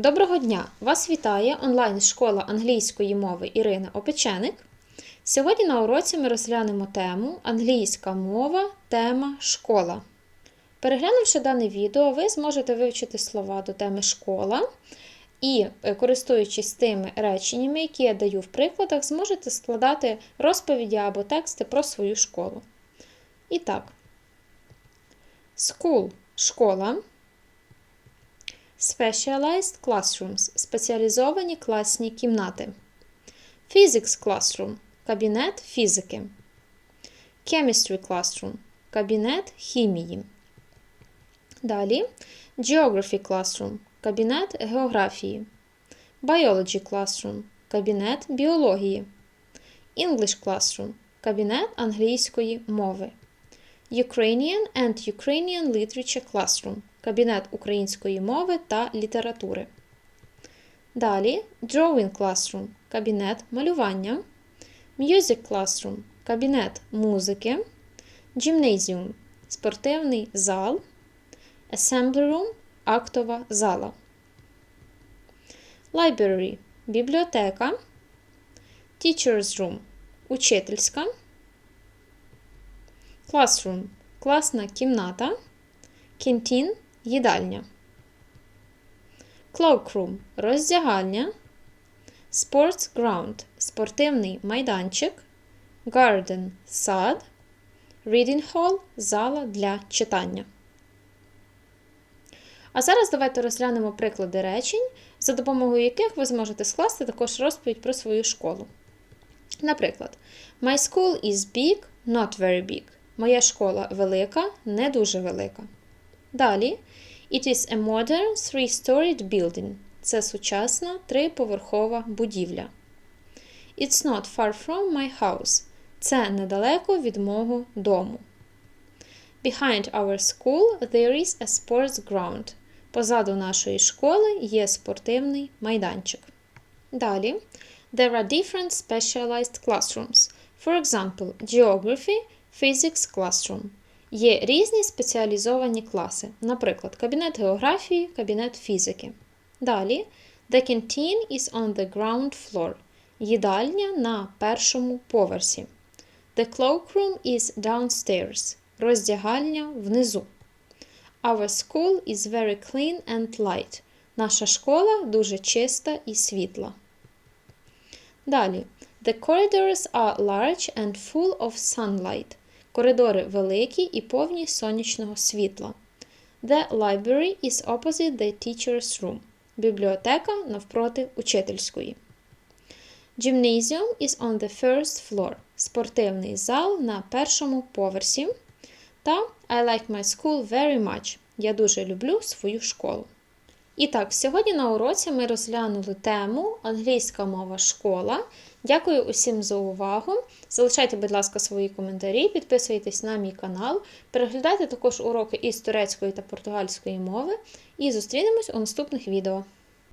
Доброго дня! Вас вітає онлайн-школа англійської мови Ірини Опеченик. Сьогодні на уроці ми розглянемо тему Англійська мова, тема школа. Переглянувши дане відео, ви зможете вивчити слова до теми школа і, е, користуючись тими реченнями, які я даю в прикладах, зможете складати розповіді або тексти про свою школу. І так, school – школа. Specialized classrooms спеціалізовані класні кімнати. Physics classroom кабінет фізики. Chemistry classroom кабінет хімії. Далі Geography classroom кабінет географії. Biology classroom кабінет біології. English classroom кабінет англійської мови. Ukrainian and Ukrainian Literature Classroom Кабінет української мови та літератури. Далі Drawing Classroom Кабінет малювання. Music Classroom Кабінет музики. Gymnasium Спортивний зал. Assembly Room Актова зала. Library Бібліотека. Teacher's Room Учительська. Classroom класна кімната. Canteen – їдальня. Cloakroom – роздягальня. Sports Ground – спортивний майданчик. Garden – сад. Reading Hall – зала для читання. А зараз давайте розглянемо приклади речень, за допомогою яких ви зможете скласти також розповідь про свою школу. Наприклад, My school is big, not very big. Моя школа велика, не дуже велика. Далі. It is a modern three-storied building. Це сучасна триповерхова будівля. It's not far from my house. Це недалеко від мого дому. Behind our school there is a sports ground. Позаду нашої школи є спортивний майданчик. Далі. There are different specialized classrooms. For example, geography, physics classroom. Є різні спеціалізовані класи, наприклад, кабінет географії, кабінет фізики. Далі, The canteen is on the ground floor. Їдальня на першому поверсі. The cloakroom is downstairs. Роздягальня внизу. Our school is very clean and light. Наша школа дуже чиста і світла. Далі. The corridors are large and full of sunlight. Коридори великі і повні сонячного світла. The library is opposite the teacher's room. Бібліотека навпроти учительської. Gymnasium is on the first floor. Спортивний зал на першому поверсі. Та I like my school very much. Я дуже люблю свою школу. І так, сьогодні на уроці ми розглянули тему англійська мова школа. Дякую усім за увагу. Залишайте, будь ласка, свої коментарі, підписуйтесь на мій канал, переглядайте також уроки із турецької та португальської мови і зустрінемось у наступних відео.